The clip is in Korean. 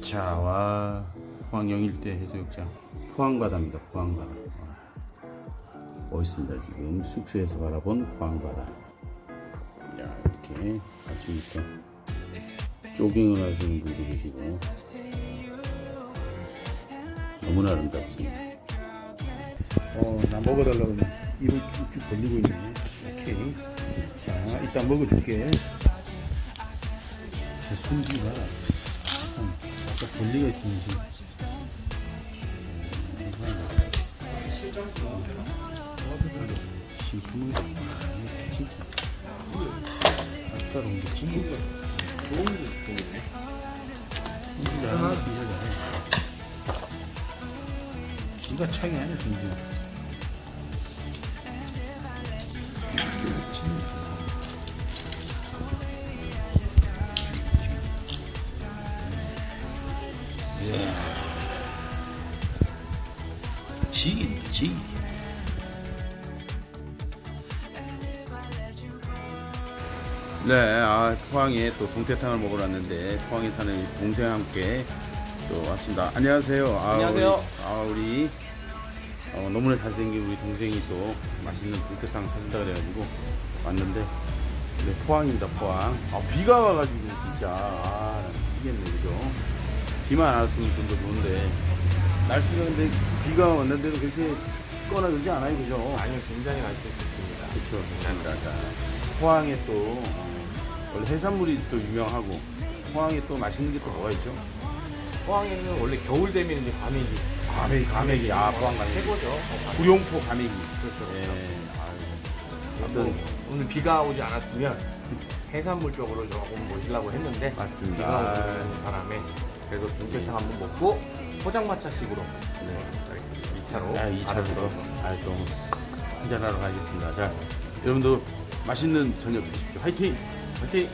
자, 와 포항 영일대 해수욕장 포항바다입니다. 포항바다. 와, 멋있습니다. 지금 숙소에서 바라본 포항바다. 야 이렇게 아침부터 조깅을 하시는 분도 계시고 너무나 아름답습니다. 어, 나 먹어달라고 입을 쭉쭉 벌리고 있네. 오케이. 자, 이따 먹어줄게. 제 손지가 벌리가 있는지. 심쿵을 진짜. 아까 진짜. 좋은 게 좋네. 진짜 하나 진짜 잘해. 기가 차게 하네 진짜. 지긴 지. 네, 아, 포항에 또 동태탕을 먹으러 왔는데 포항에 사는 동생과 함께 또 왔습니다. 안녕하세요. 아, 안녕하세요. 우리, 아, 우리 어, 너무나 잘생긴 우리 동생이 또 맛있는 동태탕 사준다 그래가지고 왔는데 네, 포항입니다, 포항. 아, 비가 와가지고 진짜 아, 미치겠네, 그죠? 비만 안 왔으면 좀 더 좋은데 날씨가 근데 비가 왔는데도 그렇게 춥거나 그러지 않아요, 그죠? 아니요, 굉장히 있습니다. 그렇죠. 자, 포항에 또 어, 원래 해산물이 또 유명하고 포항에 또 맛있는 게 또 뭐가 있죠? 포항에는 원래 겨울 되면 이제 과메기. 가메기, 가메기. 아, 포항 가메기. 최고죠. 어, 과메기. 구룡포 가메기. 그렇죠. 예. 아유. 뭐, 오늘 비가 오지 않았으면 해산물 쪽으로 조금 모시려고 했는데 맞습니다. 비가 오는 바람에 그래도 동태탕 한번 먹고 포장마차식으로 네. 2차로 아, 2차로 아, 또 한잔하러 가겠습니다. 자, 여러분도 맛있는 저녁 드십시오. 화이팅! 화이팅!